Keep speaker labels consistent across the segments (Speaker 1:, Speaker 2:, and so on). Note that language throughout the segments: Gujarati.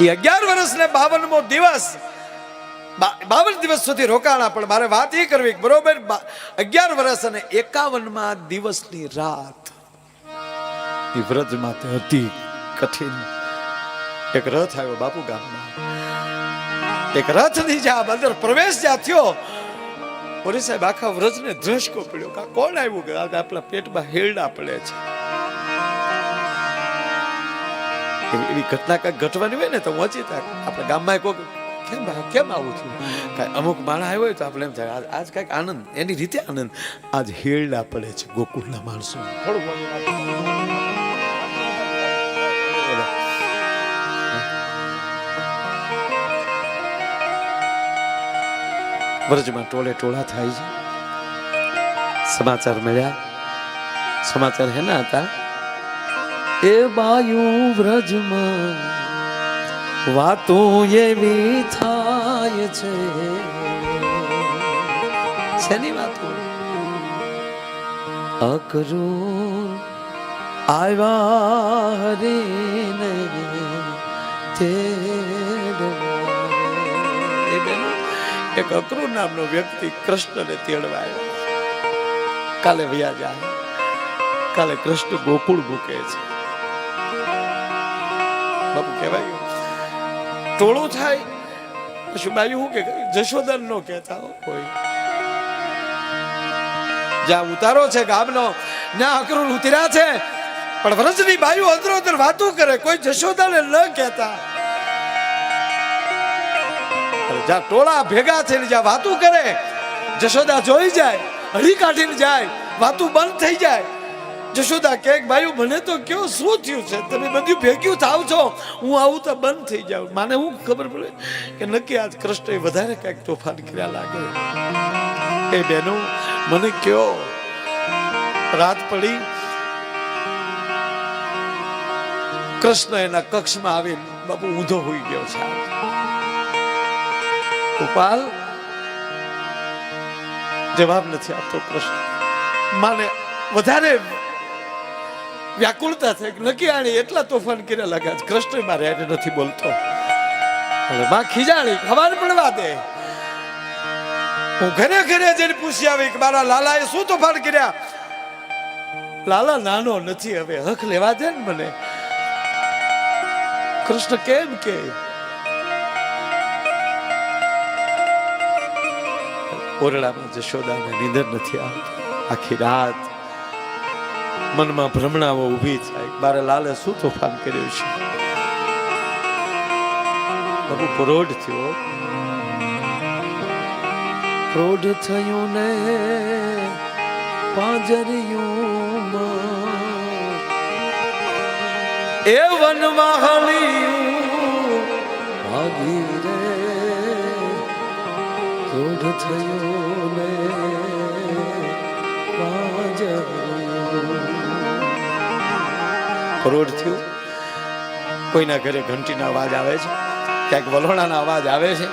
Speaker 1: એ અગિયાર વર્ષ ને બાવનમો દિવસ. બાવન દિવસ સુધી રોકાણા, પણ મારે વાત એ કરવી બરોબર અગિયાર વર્ષ અને એકાવનમાં દિવસની રાત. એ વ્રત માટે હતી કઠિન. એક રથ આવ્યો બાપુ ગામમાં. એક રથની જ્યાં અંદર પ્રવેશ જ્યાં થયો ઓરે સાહેબ આખા વ્રજને ધ્રસકો પડ્યો કોણ આવ્યું? કે આપણા પેટમાં હેરડા પડે છે. એવી ઘટના કાંઈક ઘટવાની હોય ને તો વાંચી આપણા ગામમાં કોઈ કેમ કેમ આવું છું કાંઈ અમુક માણસ આવ્યો હોય તો આપણે એમ થાય, આજ- કાંઈક આનંદ. એની રીતે આનંદ. આજ હેળડા પડે છે ગોકુળના માણસો. વ્રજમાં ટોળે ટોળા થાય છે. સમાચાર મળ્યા. સમાચાર હેના હતા? એ બાયુ વ્રજમાં વાતો એવી થાય છે. શેની વાતો? અકરો આવ્યા રે બેનો, એક અક્રૂર નામનો વ્યક્તિ કૃષ્ણને તેડવા આવ્યો. કાલે વ્યા જાય. કાલે કૃષ્ણ ગોકુળ મૂકે છે. બાપુ કહેવાય? ટોળું થાય. પછી બાયું શું કે? જશોદન નો કહેતા કોઈ. જ્યાં ઉતારો છે ગામનો ના અક્રૂર ઉતર્યા છે. પણ વ્રજની બાયુ અંદરો અંદર વાતો કરે, કોઈ જશોદાને ન કહેતા. જ્યાં ટોળા ભેગા થઈને જ્યાં વાતું કરે, જશોદા જોઈ જાય, હળી કાઢીને જાય, વાતું બંધ થઈ જાય. જશોદા કે ભાઈ મને તો કયો, શું થયું છે? તમે બધું ભેગ્યું થાવ છો. હું આવું તો બંધ થઈ જાઉં. મને હું ખબર પડે કે નક્કી આજ કૃષ્ણએ વધારે કંઈક તોફાન કર્યા લાગે. એ બેનો, મને કયો, રાત પડી. કૃષ્ણ એના કક્ષમાં આવી, બાપુ, ઊંધો હોઈ ગયો છે ગોપાલ, જવાબ નથી આપતો કૃષ્ણ. માને, વધારે વ્યાકુળતા છે. નક્કી આણી એટલા તોફાન કર્યા લાગ્યા. કૃષ્ણ મારે હારે નથી બોલતો. માં ખીજાણી, ખબર પડવા દે. હું ઘરે ઘરે જઈને પૂછી આવી કે મારા લાલાએ શું તોફાન કર્યા? લાલા નાનો નથી, હવે હક લેવા દે ને મને. કૃષ્ણ કેમ કે? ઓરડામાં જશોદાને નીંદર નથી આવતી. આખી રાત મનમાં ભ્રમણાઓ ઊભી થાય. મારે લાલે શું તોફાન કર્યું છે? બાબુ પ્રોઢ થયો. પ્રોઢ થયું ને પાંજરિયું એ વનમાં ભાગી રે. પ્રોઢ થયું ને પાંજરિયું પરોઢ થયું. કોઈના ઘરે ઘંટીનો અવાજ આવે છે, ક્યાંક વલોણાનો અવાજ આવે છે,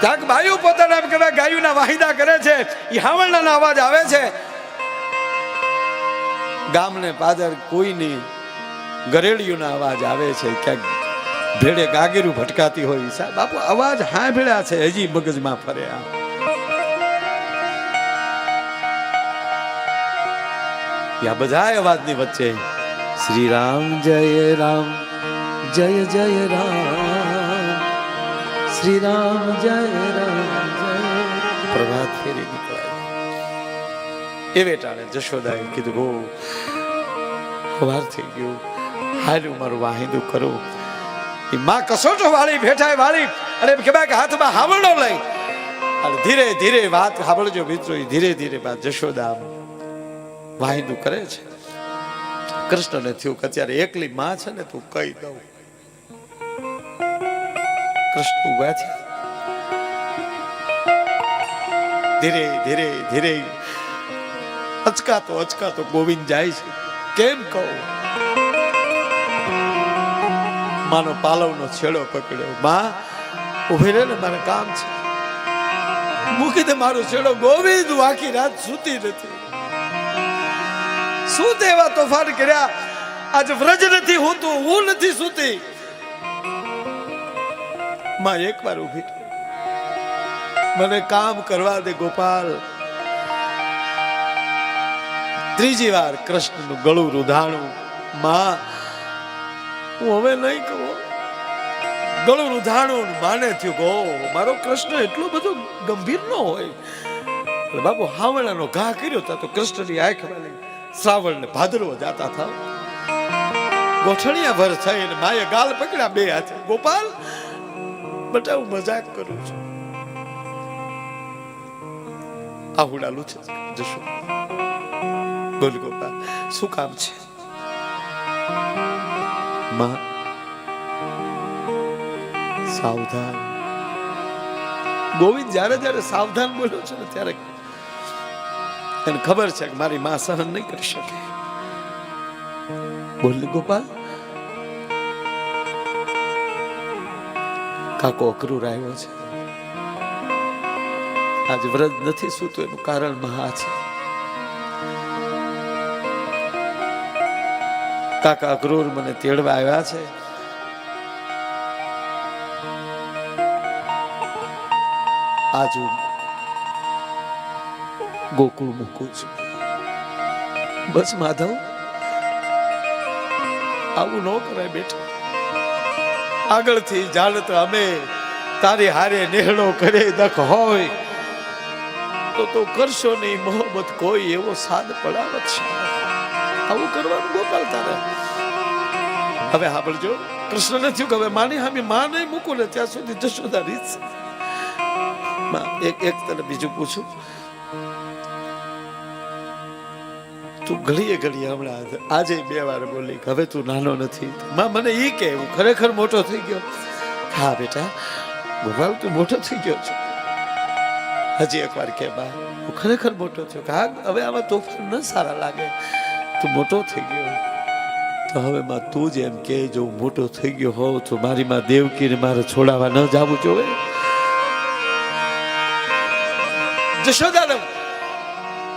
Speaker 1: ક્યાંક બાયુ પોતાના એમ કહેવાય ગાયુના વાહિદા કરે છે એ હાવરણાનો અવાજ આવે છે. ગામને પાદર કોઈની ગરેડિયુના અવાજ આવે છે, ક્યાંક ભેડે ગાગેરું ભટકાતી હોય. સાહેબ, બાપુ, અવાજ હાંભળ્યા છે, હજી મગજમાં ફરે આ આ બધા અવાજની વચ્ચે. શ્રી રામ જય રામ જય જય રામ. શ્રી રામ જય રામ. જય પ્રભાત ફેરી નીકળાય. એ વેટાણે જશોદાએ કીધું ગો વાર થઈ ગયું. હાલ્યું મારું વાહિંદું કરું. એ માં કસોટો વાળી ભેઠાય વાળી અને કે હાથમાં હાવડો લઈ. અને ધીરે ધીરે વાત સાંભળજો મિત્રો ધીરે ધીરે વાત જશોદા વાહિંદું કરે છે. કૃષ્ણને થયું કે અત્યારે એકલી માં છે ને તું કહી દઉં. કૃષ્ણ ઊભા છે. ધીરે ધીરે ધીરે અચકાતો અચકાતો ગોવિંદ જાય છે. કેમ કહું? માનો પાલવનો છેડો પકડ્યો. માં ઊભી રહે ને, મારે કામ છે. મૂકી દે મારો છેડો ગોવિંદ આખી રાત સૂતી નથી. શું તેવા તોફાન કર્યા? આજ વ્રજ નથી હોતું, હું નથી સૂતી. માં એક વાર ઊભી મને કામ કરવા દે ગોપાલ. ત્રીજી વાર કૃષ્ણનું ગળું રૂધાણું. માં, હું હવે નહીં કહું. ગળું રૂધાણું માને થયું, ગો, મારો કૃષ્ણ એટલો બધો ગંભીર ન હોય બાપુ, હાવડાનો ઘા કર્યો તા કૃષ્ણની આંખ શ્રાવણ ને ભાદરવો જાતા થા. ગોઠણિયા ભર થઈ અને માએ ગાલ પકડ્યા બે હાથે. ગોપાલ બટા હું મજાક કરું છું. આહુડાલું છે. જશો. બોલ ગોપાલ શું કામ છે? માં સાવધાન. ગોવિંદ જ્યારે જ્યારે સાવધાન બોલ્યો છે ને ત્યારે એને ખબર છે કે મારી માં સહન નહીં કરી શકે. બોલ ગોપાલ. કાકો અકરૂર આવ્યો છે. આજ વ્રત નથી સૂતો, એનું કારણ મહા છે. કાકા અક્રૂર મને તેડવા આવ્યા છે. આજ ગોકુળ મૂકું છું. બસ માધવ, આવું ન કરાય બેટા. આગળથી જાણત અમે તારી હારે નેહળો કરે દખ હોય. તો તો કરશો નહીં મોહબ્બત કોઈ એવો સાદ પડાવત છે. આવું કરવાનું ગોપાલ તારે. હવે સાંભળજો, કૃષ્ણ ને થયું કે હવે માની હામી માં નહીં મૂકું ને ત્યાં સુધી જશોદા રીત એક એક તને બીજું પૂછું. તું ઘડીએ ઘડીએ હમણાં આજે બે વાર બોલી હવે તું નાનો નથી. માં, મને એ કે હું ખરેખર મોટો થઈ ગયો. હા, બેટા, ગોપાલ, તું મોટો થઈ ગયો છો. હજી એકવાર કે બા, હું ખરેખર મોટો થયો. હા, હવે આમાં તોફાન ન સારા લાગે. તું મોટો થઈ ગયો. તો હવે માં તું જ એમ કે, જો હું મોટો થઈ ગયો હોઉં, તો મારી માં દેવકીને મારે છોડાવવા ન જવું જોઈએ જશોદાનંદ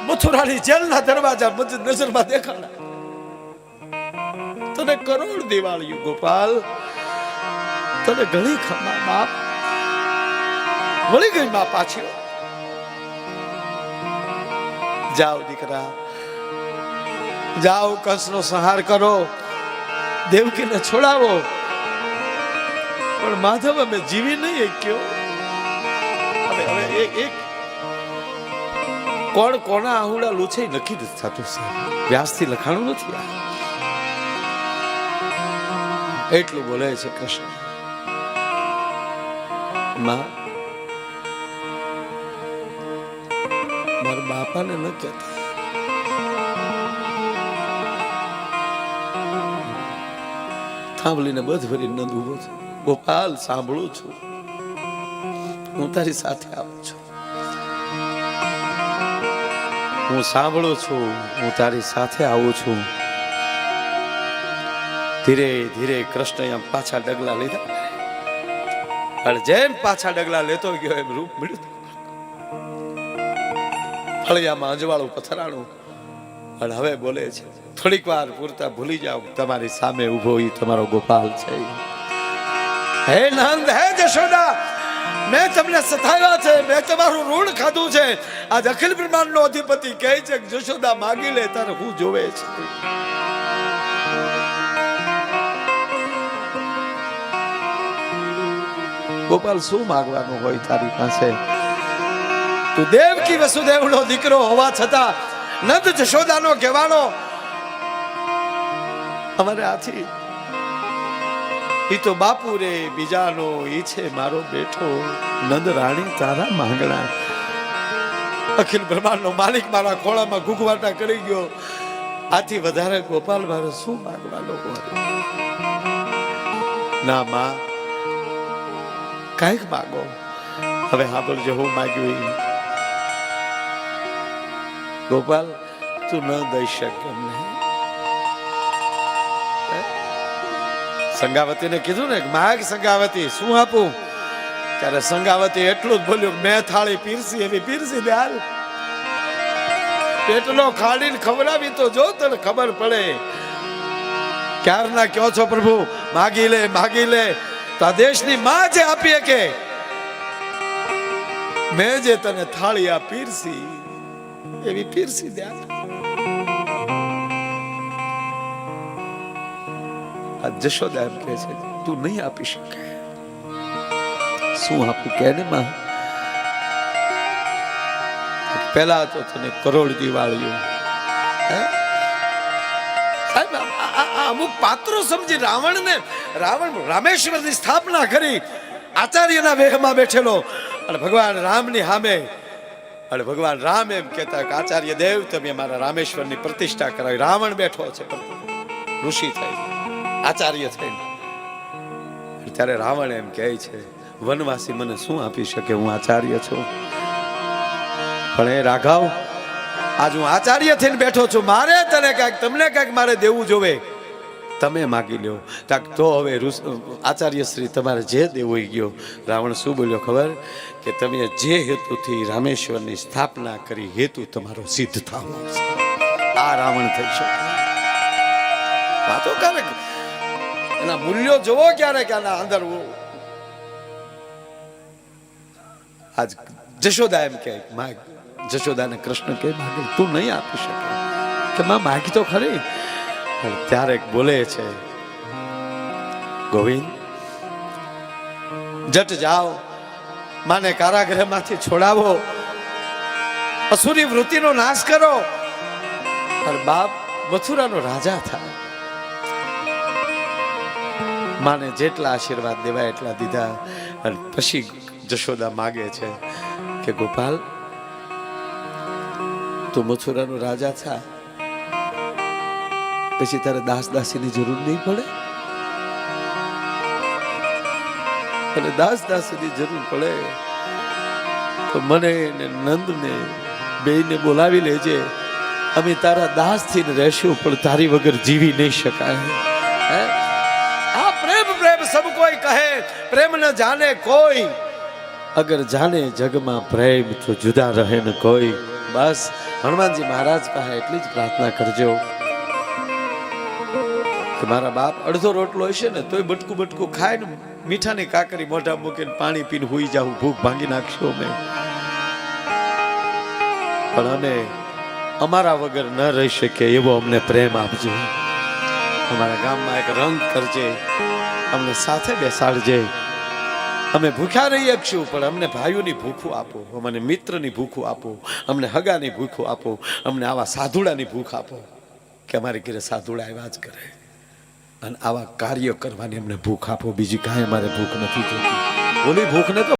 Speaker 1: મથુરાની જેલના દરવાજા મજ નજરમાં દેખાડા તને કરોડ દિવાળીઓ ગોપાલ. તને ઘણી ખમા બાપ વળી ગઈ માં પાછી જાઓ દીકરા. જાઓ, કંસનો સંહાર કરો. દેવકીને છોડાવો. પણ માધવ, અમે જીવી નહીં શક્યો. હવે હવે એક એક કોણ કોના આહુડા લૂછે નક્કી નથી થતું વ્યાસ વ્યાસથી લખાણું નથી એટલું બોલે છે કૃષ્ણ. માં. મારા બાપાને ન કહેતા. થાંભલીને બધ ભરી નંદ ઊભો છું ગોપાલ, સાંભળું છું. હું તારી સાથે આવું છું. હું સાંભળું છું, હું તારી સાથે આવું છું. ધીરે ધીરે કૃષ્ણ એમ પાછા ડગલા લીધા. અને જેમ પાછા ડગલા લેતો ગયો એમ રૂપ મળ્યું. ફળિયામાં અજવાળું પથરાણું. અને હવે બોલે છે, થોડીક વાર પૂરતા ભૂલી જાઓ, તમારી સામે ઊભો એ તમારો ગોપાલ છે હે નંદ, હે જશોદા મેં તમને સતાવ્યા છે, મેં તમારું ઋણ ખાધું છે. આજ અખિલ બ્રહ્માંડનો અધિપતિ કહે છે કે જશોદા માગી લે, તારે હું જોવે છે? ગોપાલ, શું માગવાનું હોય તારી પાસે? તું દેવકી વસુદેવનો દીકરો હોવા છતાં નંદ જશોદાનો કહેવાનો, અમારે આથી ઈ તો બાપુ રે, બીજાનો ઈ છે મારો બેઠો. નંદ રાણી તારા માંગણા. અખિલ બ્રહ્માંડનો માલિક મારા ખોળામાં ઘૂઘવાટા કરી ગયો. આથી વધારે ગોપાલ મારે શું માંગવાનો લોકો? ના, માં. કાંઈક માગો. હવે સાંભળજો, હું માગ્યું ગોપાલ, તું ન દઈ શક અમને. સંગાવતીને કીધું ને માગ સંગાવતી, શું આપું? ત્યારે સંગાવતી એટલું જ બોલ્યું મેં થાળી પીરસી એવી પીરસી દે હાલ. પેટલો ખાડીને ખવડાવી તો જો તને ખબર પડે. ક્યારના કયો છો પ્રભુ? માગી લે માગી લે. તો આ દેશની માં જે આપીએ કે મેં જે તને થાળી આ પીરસી, એવી પીરસી દે. આ જશોદા એમ કહે છે, તું નહીં આપી શકે. શું આપું? કે ને માં. પેલા તો તને કરોડ દિવાળીઓ. અમુક પાત્રો સમજી રાવણને રાવણ રામેશ્વરની સ્થાપના કરી આચાર્યના વેહમાં બેઠેલો. અને ભગવાન રામની સામે અને ભગવાન રામ એમ કહેતા કે, આચાર્ય દેવ, તમે મારા રામેશ્વરની પ્રતિષ્ઠા કરાવી. રાવણ બેઠો છે ઋષિ થઈ આચાર્ય થઈને. ત્યારે રાવણ એમ કહે છે, વનવાસી મને શું આપી શકે? હું આચાર્ય છું. પણ એ રાઘવ, આજ હું આચાર્ય થઈને બેઠો છું. મારે તને કાંઈક, તમને કાંઈક મારે દેવું જોવે. તમે માગી લ્યો. કાંક તો હવે આચાર્ય શ્રી તમારે જે દેવું ગયો. રાવણ શું બોલ્યો ખબર? કે તમે જે હેતુથી રામેશ્વરની સ્થાપના કરી, હેતુ તમારો સિદ્ધ થવો આ રાવણ થઈ શકે. વાતો ક્યારેક એના મૂલ્યો જોવો ક્યારેક આના અંદર આજ જશોદા એમ કે માગ, જશોદાને કૃષ્ણ કે માગે, તું નહીં આપી શકે. કે માં, માગી તો ખરી ત્યારે બોલે છે, ગોવિંદ, જટ જાઓ, માને કારાગૃહમાંથી છોડાવો, અસુરી વૃત્તિનો નાશ કરો. અને બાપ મથુરાનો રાજા થાય. માને જેટલા આશીર્વાદ દેવાય એટલા દીધા. અને પછી જશોદા માગે છે કે, ગોપાલ, તું મથુરાનો રાજા થા. પછી તારે દાસ દાસીની જરૂર નહીં પડે? અને દાસ દાસીની જરૂર પડે. તો મને ને નંદને બેને બોલાવી લેજે. અમે તારા દાસથી રહેશું, પણ તારી વગર જીવી નહીં શકાય. સબ કોઈ કહે, પ્રેમ ન જાને કોઈ. અગર જાને જગમાં પ્રેમ, તો જુદા રહે ન કોઈ. બસ, હનુમાનજી મહારાજ પાસે એટલી જ પ્રાર્થના કરજો કે મારા બાપ અડધો રોટલો હશે ને, તોય બટકું બટકું ખાય ને મીઠાની કાકરી મોઢા મૂકીને પાણી પીને હોઈ જાઉં, ભૂખ ભાંગી નાખશો અમે. પણ અમે અમારા વગર ન રહી શકીએ એવો અમને પ્રેમ આપજો. અમારા ગામમાં એક રંગ કરજે. અમને સાથે બેસાડજે. અમે ભૂખ્યા રહી શકશું પણ અમને ભાઈઓની ભૂખું આપો, અમને મિત્રની ભૂખું આપો, અમને હગાની ભૂખું આપો, અમને આવા સાધુડાની ભૂખ આપો, કે અમારી ઘરે સાધુડા આવ્યા જ કરે. અને આવા કાર્ય કરવાની અમને ભૂખ આપો, બીજી કાંઈ અમારે ભૂખ નથી જોતી ઓલી ભૂખને તો